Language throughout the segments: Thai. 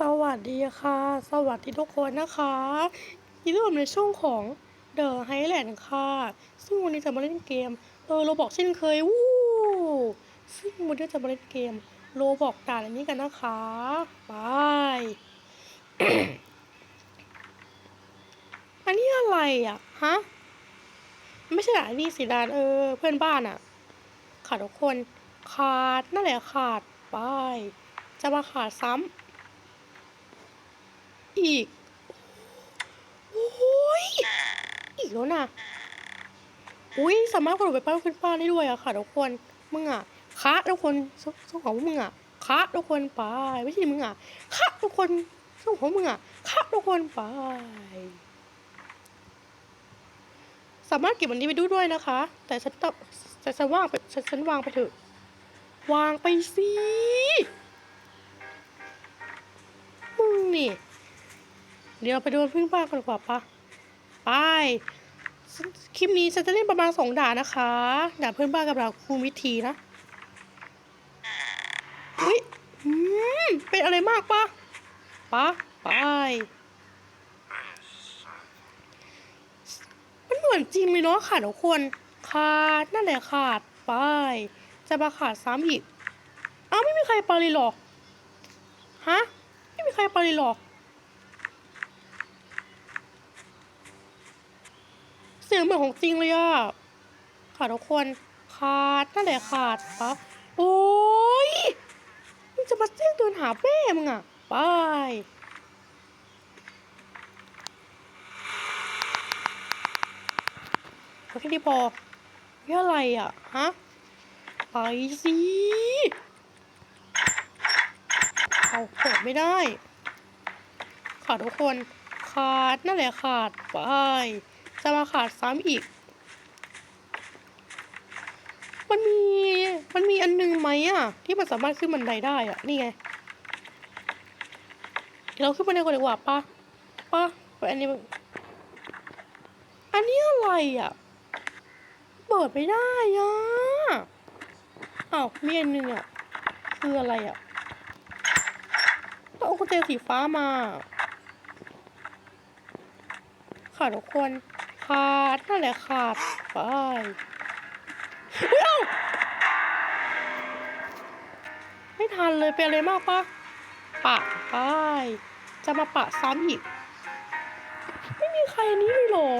สวัสดีค่ะ สวัสดีทุกคนนะคะยินดีต้อนรับในช่วงของ The Highland ค่ะซึ่งวันนี้จะมาเล่นเกมเออโรบอกเช่นเคยวู้ซึ่งวันนี้จะมาเล่นเกมโรบอกด่านอันนี้กันนะคะบายอันนี้อะไรอะฮะไม่ใช่ด่านนี้สิดานเออ เพื่อนบ้านอะขาดทุกคนขาดนั่นแหละขาดไปจะมาขาดซ้ำ อีก โอ้ย อีกแล้วนะอุ้ยสามารถกระโดดไปป้าขึ้นป้าได้ด้วยอะค่ะทุกคน มึงอะคะทุกคนส่งของมึงอะคะทุกคนไปไม่ใช่มึงอะคะทุกคนส่งของมึงอะคะทุกคนไป สามารถเก็บอันนี้ไปดูด้วยนะคะ แต่ฉันต้องแต่ฉันวางไปฉันฉันวางไปเถอะ วางไปสิมึงนี่ เดี๋ยวเราไปดูพึ่งป้ากันดีกว่าปะไปคลิปนี้ฉันจะเล่นประมาณสองด่านนะคะด่าเพื่อนบ้านกับด่าครูวิธีนะอุ้ยอืมเป็นอะไรมากปะปะไปมันเหมือนจริงเลยเนาะขาดทุกคนขาดนั่นแหละขาดไปจะมาขาดซ้ำอีกอ้าวไม่มีใครไปเลยหรอฮะไม่มีใครไปเลยหรอ สียงเหมือนของจริงเลยอะขาดทุกคนขาดนั่นแหละขาดปะโอ้ยมึงจะมาเส้นเดินหาแม่มึงอะไปโอเคที่พอนี่อะไรอะ ฮะ ไปสิ เอาเปิดไม่ได้ ขาดทุกคน ขาดนั่นแหละขาดไป จะมาขาดซ้ำอีก มันมี มันมีอันนึงไหมอะ ที่มันสามารถขึ้นบันไดได้อะ นี่ไง เราขึ้นบันไดก่อนดีกว่าปะปะไปอันนี้ อันนี้อะไรอะ เปิดไม่ได้อะอ้าวมีอันหนึงอะ คืออะไรอะต้องเอากุญแจสีฟ้ามาขาดทุกคน ขาดนั่นแหละขาดไปเฮ้ยเอ้าไม่ทันเลยเป็นอะไรมากปะปะไปจะมาปะซ้ำอีก ไม่มีใครอันนี้เลยเหรอ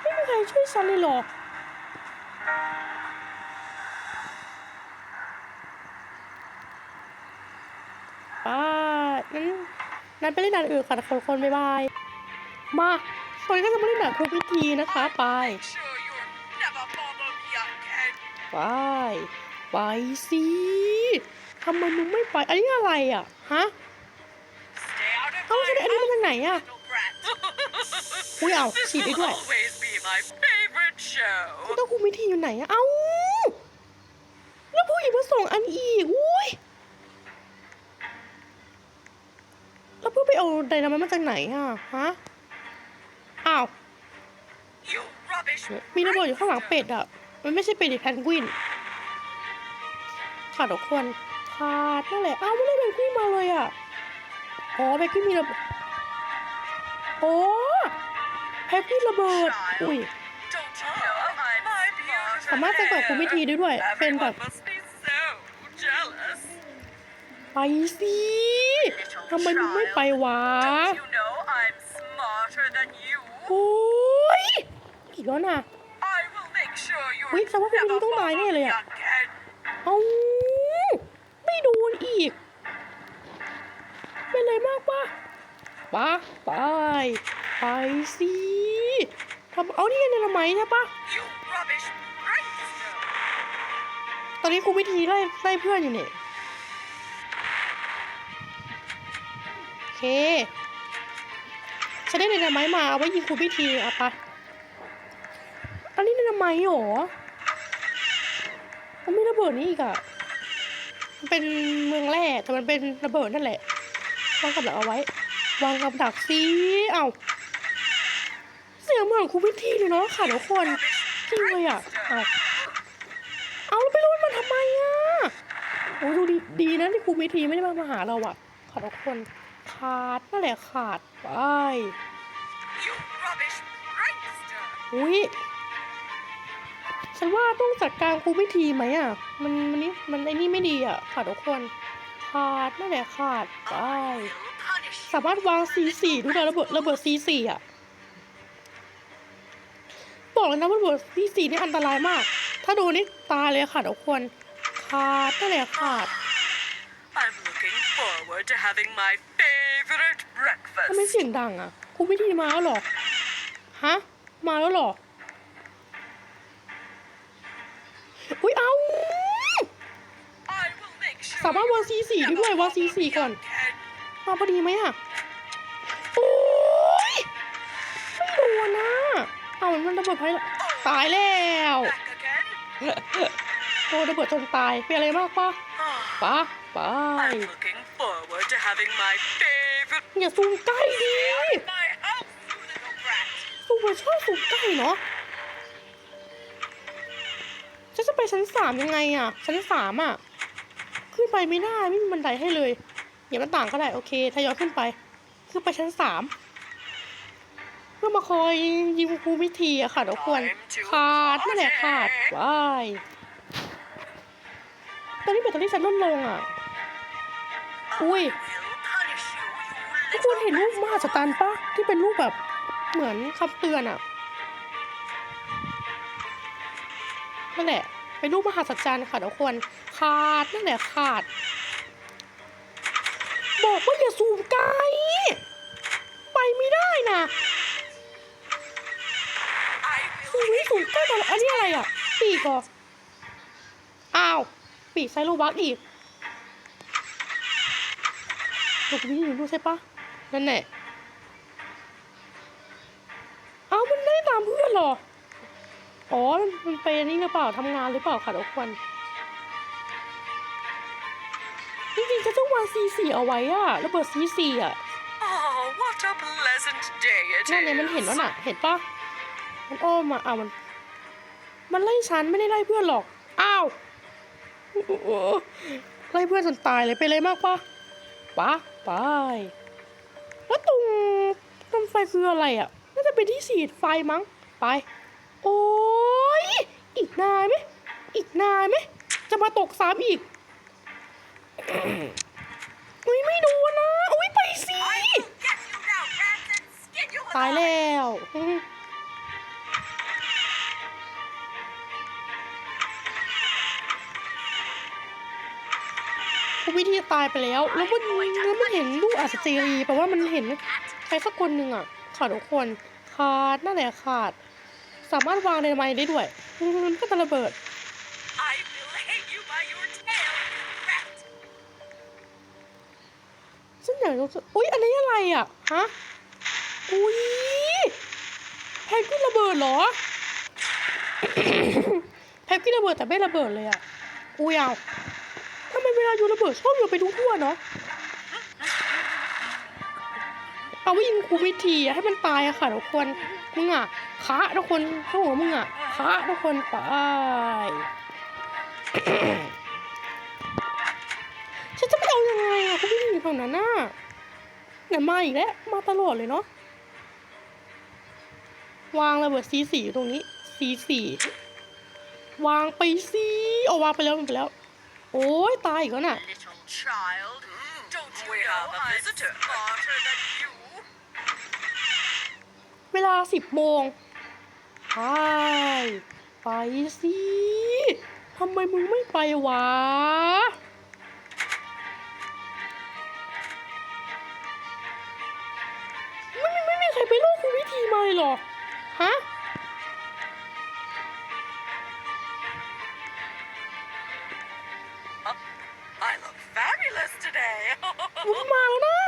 ไม่มีใครช่วยฉันเลยเหรอป้านั้ นนั้นไปเล่นด่านอื่นค่ะคนคนบ๊ายบาย มาตอนนี้ก็จะมาเล่นด่านทุกวิธีนะคะไป Sure you'll never bother me again. ไปไปสิทำไมมึงไม่ไปอันนี้อะไรอะฮะ Stay out of เอ้า my จะได้อันนี้มาจากไหนอะ little brat. อุ้ยเอา This ฉีดได้ will ด้วย always be my favorite show. คุณต้องคุมวิธีอยู่ไหนอะเอ้าแล้วผู้หญิงมาส่งอันอีกอุ้ย แล้วเพื่อไปเอาไดนามิตมาจากไหนอะฮะอ้าวมีระเบิดอยู่ข้างหลังเป็ดอะมันไม่ใช่เป็ดดิแพนกวินขาดทุกคนขาดนั่นแหละอ้าวไม่ได้แพนกวินมาเลยอะอ๋อแพนกวินมีระเบิดโอ้แพนกวินระเบิดอุ้ยสามารถจะกดคุมวิธีได้ด้วย เป็นแบบ ไปสิทำไมมึงไม่ไปวะ Don't you know I'm smarter than you? โอ้ยอีกแล้วนะ I will make sure you'll อุ๊ยแสดงว่าพวกนี้ never ต้องตาย bother แน่เลย me อะ again. เอาไม่โดนอีก เป็นไรมากปะปะไป ไปสิทำเอานี่ไงในละไหมใช่ปะ You rubbish prankster. ตอนนี้ครูวิธีไล่ไล่เพื่อนอยู่เนี่ย เคฉันได้ในไหมมาเอาไว้ยิงครูวิธีเอาไปะอันนี้ในไหมหรอมันไม่ระเบิดนี่อีกอะมันเป็นเมืองแร่แต่มันเป็นระเบิดนั่นแหละวางกับดักเอาไว้ วางกับดักสิเอาเสียงเหมือนครูวิธีเลยเนาะค่ะทุกคนจริงเลยอะเอาเอาแล้วไปรู้มันทำไมอะโอ้ดูดีดีนะที่ครูมิทีไม่ได้มามาหาเราอะขาดทุกคน ขาดนั่นแหละขาดไป You rubbish prankster! อุ้ยฉันว่าต้องจัดการครูมิทีไหมอะมันมันนี่มันไอ้นี่ไม่ดีอะขาดทุกคน ขาดนั่นแหละขาดไป I will punish you. สามารถวาง C4 ด้วยนะระเบิดระเบิด C4 อะ บอกเลยนะว่าระเบิด C4 นี่อันตรายมาก ถ้าโดนนี่ตายเลยค่ะทุกคน ขาดนั่นแหละขาด I'm looking forward to having my favorite ทำไม breakfast. เสียงดังอะครูไม่ทีมาแล้วเหรอ ฮะ มาแล้วเหรอ อุ้ยเอา I will make sure สามารถวาง C4 ได้ด้วยวาง C4 ก่อน again. มาพอดีไหมอะ โอ้ยไม่โดนนะเอามันระเบิดไปแล้วตายแล้ว Back again. โดนระเบิดจนตายเป็นอะไรมากปะ Ah, ปะไป อย่าซูมใกล้ดิซูมชอบซูมใกล้เนาะฉันจะไปชั้นสามยังไงอะ ชั้นสามอะ ขึ้นไปไม่ได้ไม่มีบันไดให้เลยเหยียบหน้าต่างก็ได้โอเคทยอยขึ้นไปขึ้นไปชั้นสามเพื่อมาคอยยิงครูวิธีอะค่ะทุกคนขาดนั่นแหละขาดว้ายตอนนี้แบตเตอรี่ฉันลดลงอะ อุ้ย ทุกคนเห็นรูปมหัศจรรย์ปะที่เป็นรูปแบบเหมือนคำเตือนอะนั่นแหละ เป็นรูปมหัศจรรย์ค่ะทุกคนขาดนั่นแหละขาด บอกว่าอย่าซูมไกลไปไม่ได้นะ I ซู will มไม่ซูมใกล้ตลอดอันนี้อะไรอะปีกเหรออ้าว ปีกไซโลบักอีกถูกวิธีอยู่ด้วยใช่ปะ นั่นแหละเอ้ามันได้ตามเพื่อนเหรอ อ๋อ มันมันไปอันนี่หรือเปล่าทำงานหรือเปล่าค่ะทุกคนจริงๆจะต้องวาง C4 เอาไว้อะระเบิด C4 อะ Oh, what a pleasant day it นั่นไงมันเห็น is. แล้วน่ะ เห็นปะมันอ้อมมาอ้าวมัน มันไล่ฉันไม่ได้ไล่เพื่อนหรอก อ้าวโอ้โหไล่เพื่อนจนตายเลยไปเลยมากปะปะไป แล้วตรงตรงไฟคืออะไรอะ น่าจะเป็นที่สีดไฟมั้ง ไป โอ้ย อีกนานไหม อีกนานไหม จะมาตกซ้ำอีกอุ้ยไม่โดนนะ อุ้ยไปสิ ตายแล้ว วิธีตายไปแล้ว แล้วมันแล้วมันเห็นลูกอาสเจรีแปลว่ามันเห็นใครสักคนหนึ่งอะขาดทุกคนขาดนั่นแหละขาด สามารถวางในไม้ได้ด้วยอืมมันก็จะระเบิด I will hang you by your tail, you rat. ซึ่งอย่างรู้สึกอุ๊ยอันนี้อะไรอะฮะอุ๊ยแพนกวินระเบิดเหรอแพนกวินระเบิดแต่ไม่ระเบิดเลยอะอุ๊ยเอาทำไมเว ลาอยู่ระเบิดชอบอยู่ไปทุกทั่วเนาะเอาไว้ยิงครูวิธีให้มันตายอะค่ะทุกคนมึงอะขาทุกคนเข้าหัวมึงอะขาทุกคนไปฉันจะไปเอายังไงอะคุณพี่อยู่ตรงนั้นน่ะเนี่ยมาอีกแล้วมาตลอดเลยเนาะวางระเบิดซีสี่ตรงนี้ซีสี่วางไปซีเอาวางไปแล้ววางไปแล้ว โอ้ยตายอีกแล้วน่ะ Little child, don't you we know have a visitor. I'm smarter than you? เวลาสิบโมงไปไปสิทำไมมึงไม่ไปวะ ไม่ไม่ไม่มีใครไปโลกคุณวิธีมาเลยเหรอ ฮะ I look fabulous today. มึงมาแล้วนะ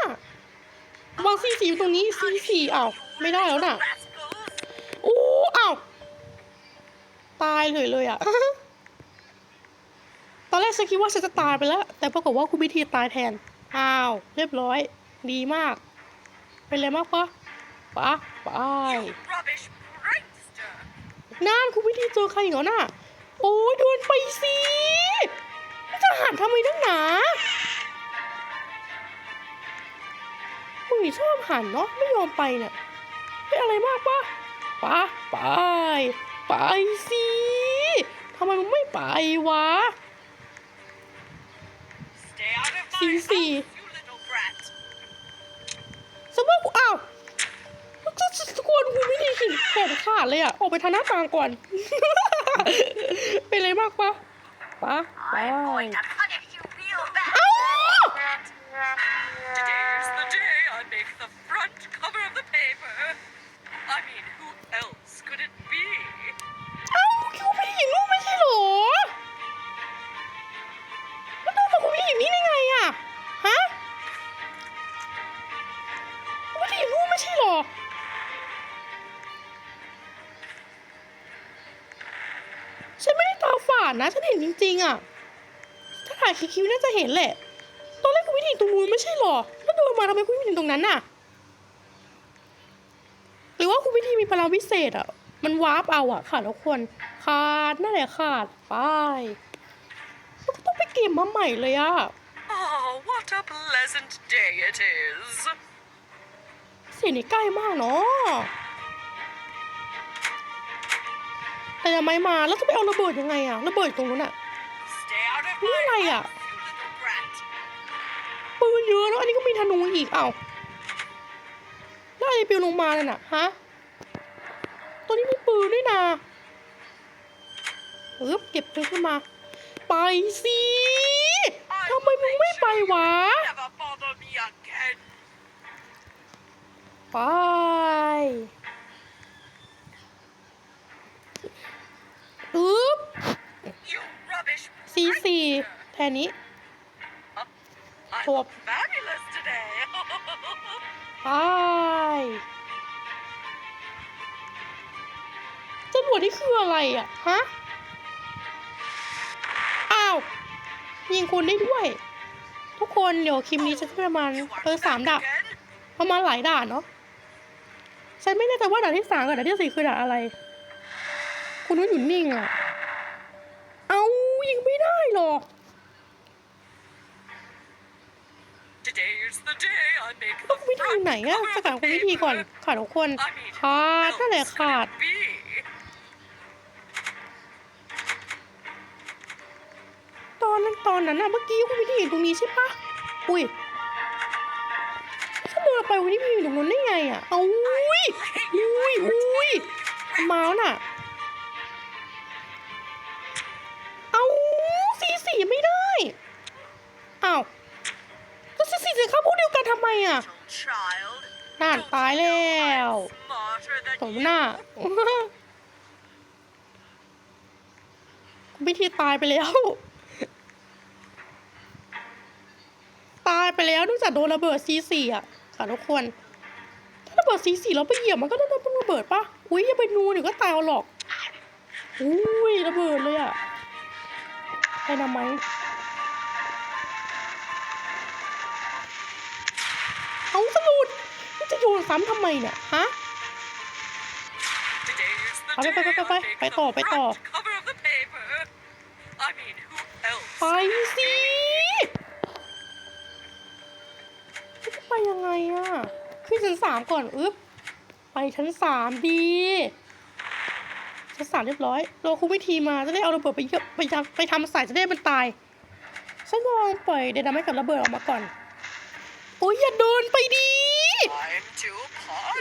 วางซีสีอยู่ตรงนี้ซีสีอ้าวไม่ได้แล้วน่ะ Rascals. อู้อ้าวตายเลยเลยอะ ตอนแรกฉันคิดว่าฉันจะตายไปแล้ว แต่ปรากฏว่าคุณพิธีตายแทน อ้าว เรียบร้อย ดีมาก เป็นไรมากปะปะไป You rubbish prankster. นั่นคุณพิธีเจอใครเหรอน่ะ โอ้ยเดินไปสิ จหันทำไมนักหนามึงนี่ชอบหันเนาะไม่ยอมไปเนี่ยเป็นอะไรมากปะปะไป ไปสิทำไมมึงไม่ไปวะสี่สี่สมมติกูอ้าวจะสกวนกูไม่ดีขินแขนขาดเลยอะ ออกไปทางหน้าต่างก่อน เป็นอะไรมากปะ ปะ ฉันเห็นจริงๆอะ ถ้าถ่ายคิวๆน่าจะเห็นแหละ ตอนแรกกูไม่ได้เห็นตรงนู้นไม่ใช่เหรอ แล้วเดินมาทำไมกูไม่เห็นตรงนั้นน่ะ หรือว่าคุณพิธีมีพลังวิเศษอะ มันวาร์ปเอาอะขาดแล้วควรขาดนั่นแหละขาดไปแล้วก็ต้องไปเก็บมาใหม่เลยอะ Oh, what a pleasant day it is. เสียงนี่ใกล้มากเนาะ แต่ทำไมมาแล้วจะไปเอาระเบิดยังไงอะระเบิดตรงนู้นอะ Stay out of นี่ my อะไร house, อะ you little brat. ปืนเยอะแล้วอันนี้ก็มีธนูอีกเอ้าแล้วอะไรปลิวลงมาเลยน่ะฮะตัวนี้มีปืนด้วยนะเออเก็บปืนขึ้นมา ไปสิทำไมมึงไม่ไปวะ Never bother me again. ไป อึ๊บ You rubbish สี่สี่ prankster. แทนนี้ I Top. look fabulous today. ไปจรวดนี่คืออะไรอะ ฮะ อ้าว ยิงคนได้ด้วย ทุกคนเดี๋ยวคลิปนี้จะประมาณ You are เออสาม back ด่าน again? ประมาณหลายด่านเนาะฉันไม่แน่ใจว่าด่านที่สามกับด่านที่สี่คือด่านอะไร คุณนุ้ยอยู่นิ่งอะเอายิ งไม่ได้หรอก Today's the day I make ต้อ the งวิธี front ไหนอะ cover จะ of กา the รคุณวิธีก่อน paper. ขาดทุกคน I mean, ขาด who นั่นแหละ else ขาด could it be? ตอนนั้นตอนนั้นอะเมื่อกี้คุณวิธีอยู่ตรงนี้ใช่ปะอุ้ยฉันเดินไปคุณวิธีอยู่ตรงนั้นได้ไงอะเอาอุ้ยอุ้ยอุ้ยเมาส์น่ะ หน้าวิธีตายไปแล้ว ตายไปแล้วนองจากโดนระเบิดซีสี่อะค่ะทุกคน ถ้าระเบิดซีสี่เราไปเหยียบมันก็น่าจะต้องระเบิดปะอุ้ยอย่าไปนูเดี๋ยวก็ตายเอาหรอกอุ้ยระเบิดเลยอะไปทำไมเอาสลุดมันจะโยนซ้ำทำไมเนี่ยฮะ ไป day ไปไปไป I make ไปต่อ the ไปต่อ front cover of the paper. I mean, who else? ไปสิจะไปยังไงอะขึ้นชั้นสามก่อนอึ๊บไปชั้นสามดีชั้นสามเรียบร้อยรอครูวิธีมาจะได้เอาระเบิดไปเยอะไปทำไปทำใส่จะได้มันตายฉันลองปล่อยเดนาไม่กับระเบิดออกมาก่อนโอ้ยอย่าเดินไปดี Time to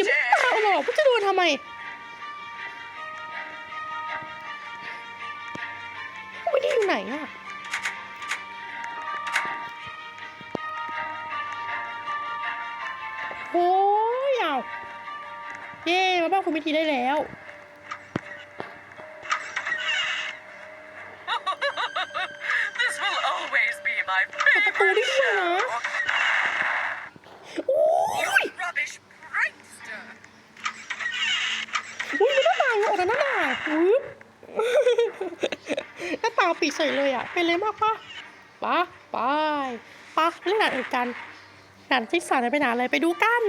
เดี๋ยว party. มันตายเอาหรอกมันจะเดินทำไม ไม่ได้อยู่ไหนอะโอ้ยเอาเย่มาบ้านคุณพิธีได้แล้ว this will always be my เปิดประตู favorite ได้ด้วยนะ show. โอ้ย Rubbish prankster. อุ้ยมันหน้าต่างออกจากหน้าต่างอุ๊บ หน้าต่างปิดเฉยเลยอะ เป็นเลยมากปะปะไปปะเล่นด่านอื่น กันด่านที่สามจะเป็นด่านอะไรไปดูกัน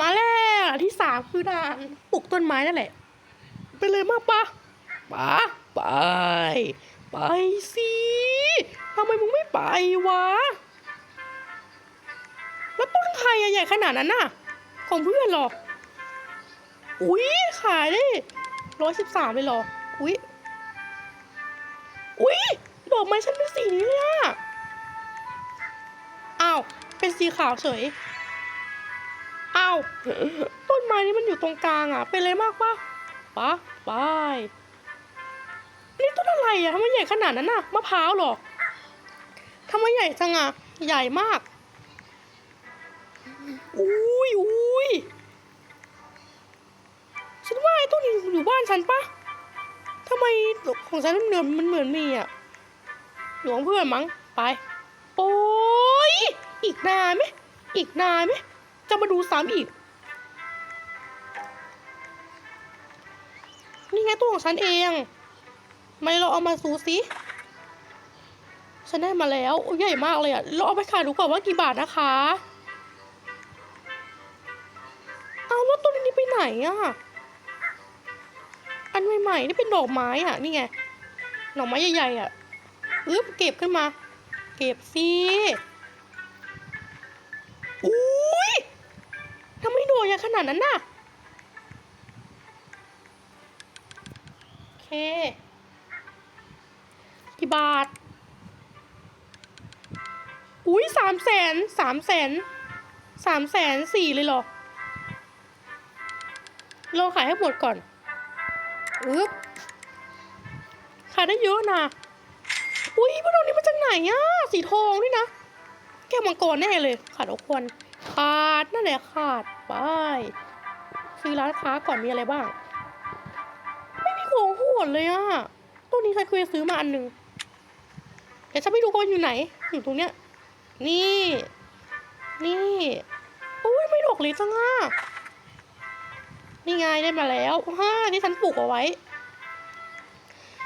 มาแล้วที่สามคือด่านปลูกต้นไม้นั่นแหละ ไปเลยมากปะปะไป ไปสิทำไมมึงไม่ไปวะแล้วต้นใครใหญ่ขนาดนั้นน่ะ ของเพื่อนหรอ อุ๊ยขายได้ร้อยสิบสามเลยหรอ อุ๊ยอุ๊ยดอกไม้ฉันเป็นสีนี้เลยอะ เป็นสีขาวเฉยอ้าวต้นไม้นี้มันอยู่ตรงกลางอะ เป็นอะไรมากปะปะไปนี่ต้นอะไรอะทำไมใหญ่ขนาดนั้นน่ะมะพร้าวหรอทำไมใหญ่จังอะใหญ่มากอุ้ยอุ้ยฉันว่าไอ้ต้นนี้อยู่บ้านฉันปะทำไมของฉันมันเหมือนมันเหมือนมีอะหลวงเพื่อนมั้งไป โอ้ย อีกนานไหมอีกนานไหมจะมาดูซ้ำอีก นี่ไงตัวของฉันเอง ไม่เราเอามาซูซิฉันได้มาแล้วโอ้ยใหญ่มากเลยอะเราเอาไปขายดูก่อนว่ากี่บาทนะคะ เอาแล้วตัวนี้ไปไหนอะอันใหม่ๆนี่เป็นดอกไม้อะนี่ไงดอกไม้ใหญ่ๆอะอึ๊บเก็บขึ้นมา เก็บสิ อุ้ยทำไมโดอกใหญ่ขนาดนั้นน่ะ โอเค กี่บาท อุ้ยสามแสนสามแสนสามแสนสี่เลยเหรอเราขายให้หมดก่อนอึ๊บขายได้เยอะนะ อุ้ยพวกเรานี้มาจากไหนอะสีทองนี่นะ แก้วมังกรแน่เลย ขาดเอาควัน ขาดนั่นแหละขาดไปซื้อร้านค้าก่อนมีอะไรบ้าง ไม่มีของโหดเลยอะตัวนี้ใครเคยซื้อมาอันหนึ่งเดี๋ยวฉันไม่ดูว่าอยู่ไหนอยู่ตรงเนี้ย นี่ นี่โอ้ยไม่ดอกเล็กจังอะนี่ไงได้มาแล้วฮ่าที่ฉันปลูกเอาไว้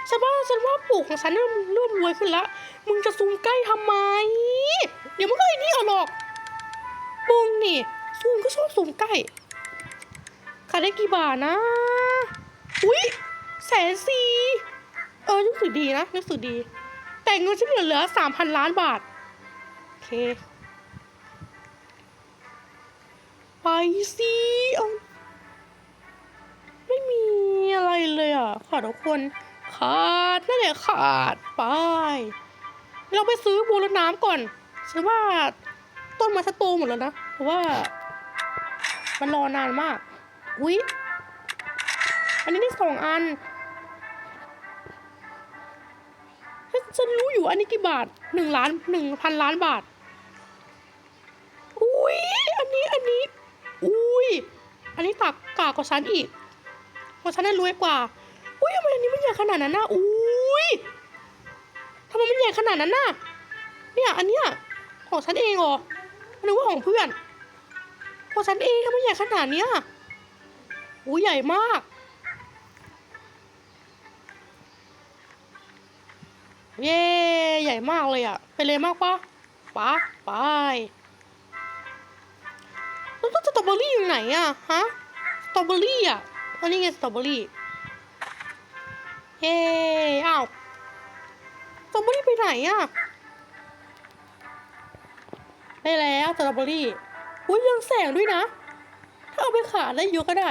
ฉันว่าฉันว่าปลูกของฉันเริ่มเริ่มรวยขึ้นละมึงจะซูมใกล้ทำไม เดี๋ยวมันก็ไอ้นี่เอาหรอก มึงนี่ซูมก็ชอบซูมใกล้ขายได้กี่บาทนะ อุ้ยแสนสี่เออนึกสึกดีนะนึกสึกดี แต่เงินฉันเหลือเหลือสามพันล้านบาท โอเค ไปสิเอาไม่มีอะไรเลยอะขาดทุกคน ขาดนั่นแหละขาดไป เราไปซื้อบัวรดน้ำก่อนฉันว่า ต้นมาสโตหมดแล้วนะเพราะว่า มันรอนานมาก อุ๊ยอันนี้ได้สองอันฉันรู้อยู่อันนี้กี่บาทหนึ่งล้านหนึ่งพันล้านบาท อุ้ยอันนี้อันนี้ อุ้ยอันนี้ตากกากกว่าฉันอีกเพราะฉันได้รวยกว่า อุ้ยทำไมอันนี้มันใหญ่ขนาดนั้นน่ะอุ้ยทำไมมันใหญ่ขนาดนั้นน่ะเนี่ยอันเนี้ยของฉันเองเหรอ นึกว่าของเพื่อนของฉันเองทำไมใหญ่ขนาดเนี้ยอุ้ยใหญ่มากเย้ใหญ่มากเลยอะไปเลยมากปะปะไปแล้วต้นสตรอเบอรี่อยู่ไหนอะฮะสตรอเบอรี่อะอันนี้ไงสตรอเบอรี่เย้อ้าวสตรอเบอรี่ไปไหนอะ ได้แล้วสตรอเบอรี่อุ้ยเรืองแสงด้วยนะ ถ้าเอาไปขายได้เยอะก็ได้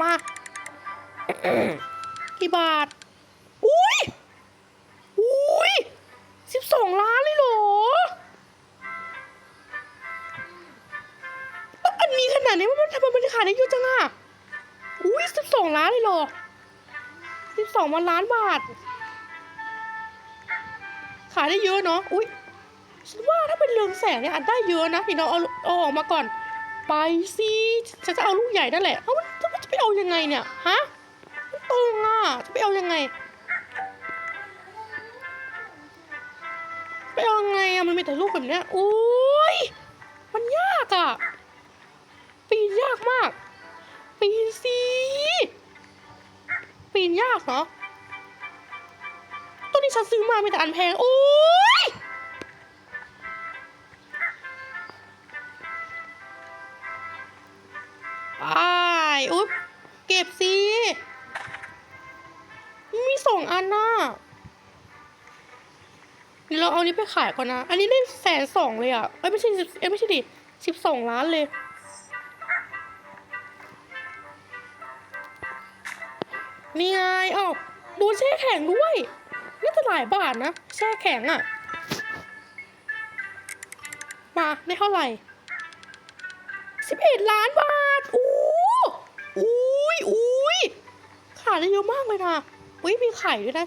มากี่บาท อุ้ยอุ้ยสิบสองล้านเลยเหรอ อันนี้ขนาดนี้มันทำไมมันขายได้เยอะจังอะอุ้ยสิบสองล้านเลยเหรอสิบสองวันล้านบาท ขายได้เยอะเนาะอุ้ยฉันว่าถ้าเป็นเรืองแสงเนี่ยอันได้เยอะนะพี่น้องเอาเอาออกมาก่อน ไปสิฉันจะเอาลูกใหญ่นั่นแหละเอ้าจะไปเอายังไงเนี่ยฮะมันตรงอะจะไปเอายังไง ไปเอายังไงอะมันมีแต่ลูกแบบเนี้ยโอ้ยมันยากอะปีนยากมาก ปีนสิปีนยากเนาะ ต้นนี้ฉันซื้อมามีแต่อันแพง โอ้ยไปอุ๊บเก็บสิมีสองอันน่ะเดี๋ยวเราเอานี้ไปขายก่อนนะ อันนี้ได้แสนสองเลยอะเอ้ยไม่ใช่10เอ้ยไม่ใช่ดิสิบสองล้านเลย นี่ไงอ้าดูแช่แข็งด้วย หลายบาทนะแช่แข็งอะ่ะ มาได้เท่าไหร่สิบเอ็ดล้านบาทอู้อุ้ยอุ้ยขายได้เยอะมากเลยนะอุ้ยมีไข่ด้วยนะ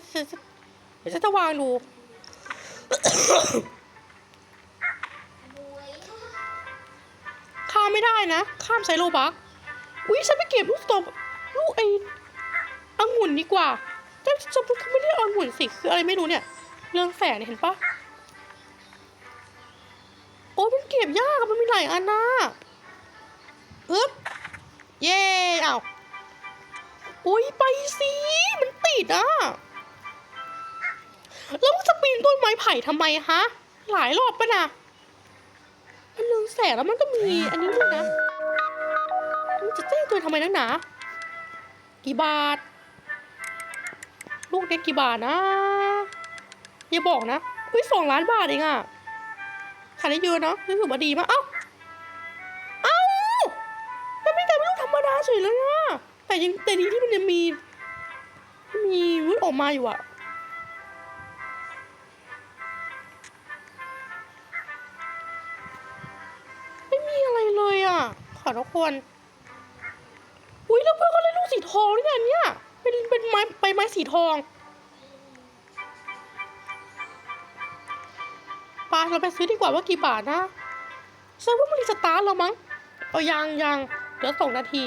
เดี๋ยวฉันจะวางดูข้ามไม่ได้นะ ข้ามไซโลบักอุ้ยฉันไปเก็บลูกตบลูกไอ้องุ่นดีกว่า จะจะเขาไม่ได้องุ่นสิคืออะไรไม่รู้เนี่ย เรื่องแสงเนี่ยเห็นปะโอ้มันเก็บยากมันมีหลายอันนะอึ๊บเย่อ้าอุ้ยไปสิมันติดอะแล้วมันจะปีนต้นไม้ไผ่ทำไมฮะ หลายรอบปะนะมันเรืองแสงแล้วมันก็มีอันนี้ด้วยนะมันจะแจ้งตือนทำไมนักหนากี่บาท ลูกเด็กกี่บาทนะ อย่าบอกนะ อุ้ยสองล้านบาทเองอะขายได้เยอะเนาะรู้สึกว่าดีมากเอ้า เอ้ามันไม่กลายเป็นลูกธรรมดาเฉยเลยอะแต่ยังแต่ดีที่มันยังมี มีวุ้ยออกมาอยู่อะไม่มีอะไรเลยอะขอทุกคน อุ้ยแล้วเพื่อนเขาเล่นลูกสีทองด้วยกันเนี่ย เป็นเป็นไม้ใบไม้สีทองไปเราไปซื้อดีกว่าว่ากี่บาทนะฉันว่ามันรีสตาร์ทแล้วมั้งเอายังยังเดี๋ยวสองนาที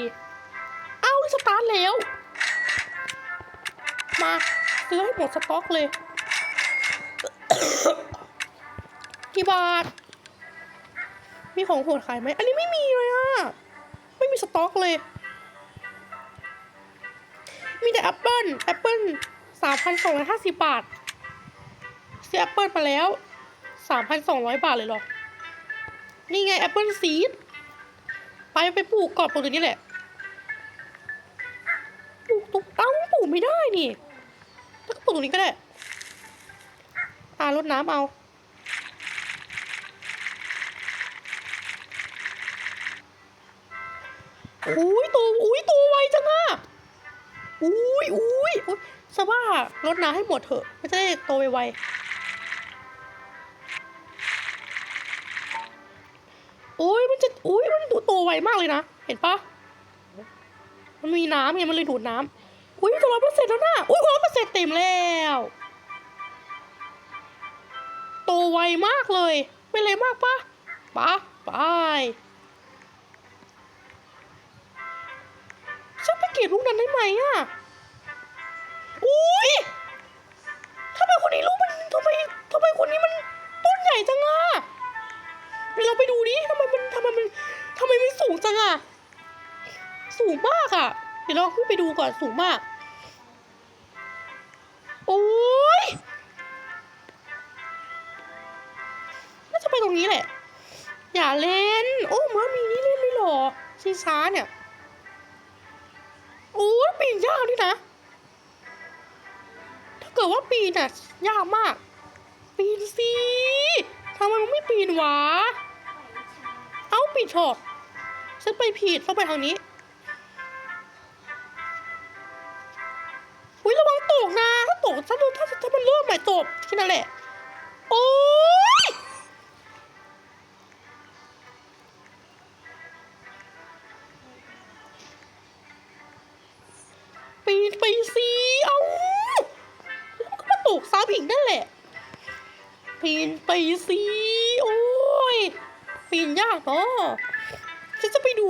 เอารีสตาร์ทแล้ว มาซื้อให้หมดสต็อกเลย กี่บาท มีของโหดขายไหม อันนี้ไม่มีเลยอะไม่มีสต็อกเลย มีแต่แอปเปิลแอปเปิลสามพันสองร้อยห้าสิบบาทซื้อแอปเปิลมาแล้วสามพันสองร้อยบาทเลยเหรอ นี่ไงแอปเปิลซีดไปไปปลูกก่อนปลูกตัวนี้แหละ ปลูกตุ๊กเอ้าปลูกไม่ได้นี่แล้วก็ปลูกตรงนี้ก็ได้อ่ารดน้ำเอาอุ้ยตัวอุ้ยตัวไวจังอะ อุ้ยอุ้ยอุ้ยสว่ารดน้ำให้หมดเถอะมันจะได้โตไวๆอุ้ยมันจะอุ้ยมันดูโตไวมากเลยนะ เห็นปะมันมีน้ำไงมันเลยดูดน้ำอุ้ยร้อยเปอร์เซ็นต์แล้วนะอุ้ยร้อยเปอร์เซ็นต์เต็มแล้ว โตไวมากเลย ไม่เลยมากปะปะไป ฉันไปเก็บลูกนั้นได้ไหมอะอุ้ยทำไมคนนี้ลูกมันทำไมทำไมคนนี้มันต้นใหญ่จังอะเดี๋ยวเราไปดูดิทำไมมันทำไมมันทำไมมันสูงจังอะ สูงมากอะ เดี๋ยวเราขึ้นไปดูก่อนสูงมาก โอ้ยน่าจะไปตรงนี้แหละ อย่าเล่น โอ้มามีนี่เล่นเลยเหรอชิช้าเนี่ย โอ้ยปีนยากด้วยนะ ถ้าเกิดว่าปีนอะยากมาก ปีนสิทำไมมันไม่ปีนวะ เอ้าปีนชอบฉันไปผิดต้องไปทางนี้อุ้ยระวังตกนะถ้าตกถ้าถ้าถ้ามันเริ่มใหม่ตกแค่นั้นแหละ โอ้ย ไปสิโอ้ยปีนยากเนาะฉันจะไปดู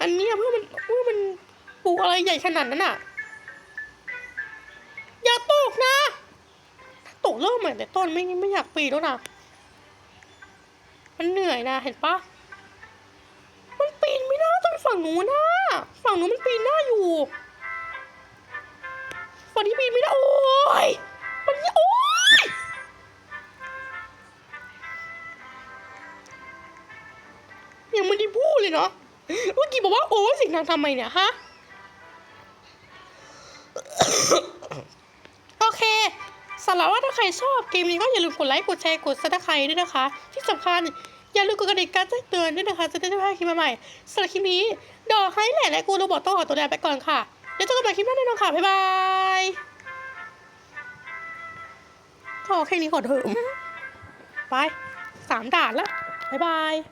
อันเนี้ยเพื่อมันเพื่อมันปลูกอะไรใหญ่ขนาดนั้นอะ อย่าตกนะถ้าตกเริ่มใหม่แต่ต้นไม่ไม่อยากปีนแล้วนะมันเหนื่อยนะเห็นปะมันปีนไม่ได้ต้องไปฝั่งหนูนะฝั่งหนูมันปีนได้อยู่ฝั่งนี้ปีนไม่ได้โอ้ยมันโอ้ย ยังไม่ได้พูดเลยเนาะเมื่อกี้บอกว่าโอ้เสิ่งนางทำไมเนี่ยฮะโอเคสำหรับว่าถ้าใครชอบเกมนี้ก็อย่าลืมกดไลค์กดแชร์กดซับสไครต์ด้วยนะคะ ที่สำคัญอย่าลืมกดกระดิ่งการแจ้งเตือนด้วยนะคะ จะได้ไม่พลาดคลิปใหม่ๆสำหรับคลิปนี้ ดอกไฮแหละและกูโรบอกต้องขอตัวแดนไปก่อนค่ะเดี๋ยวเจอกันใหม่คลิปหน้าแน่นอนค่ะบ๊ายบายพอแค่นี้ขอเถอะไปสามด่านละบ๊ายบาย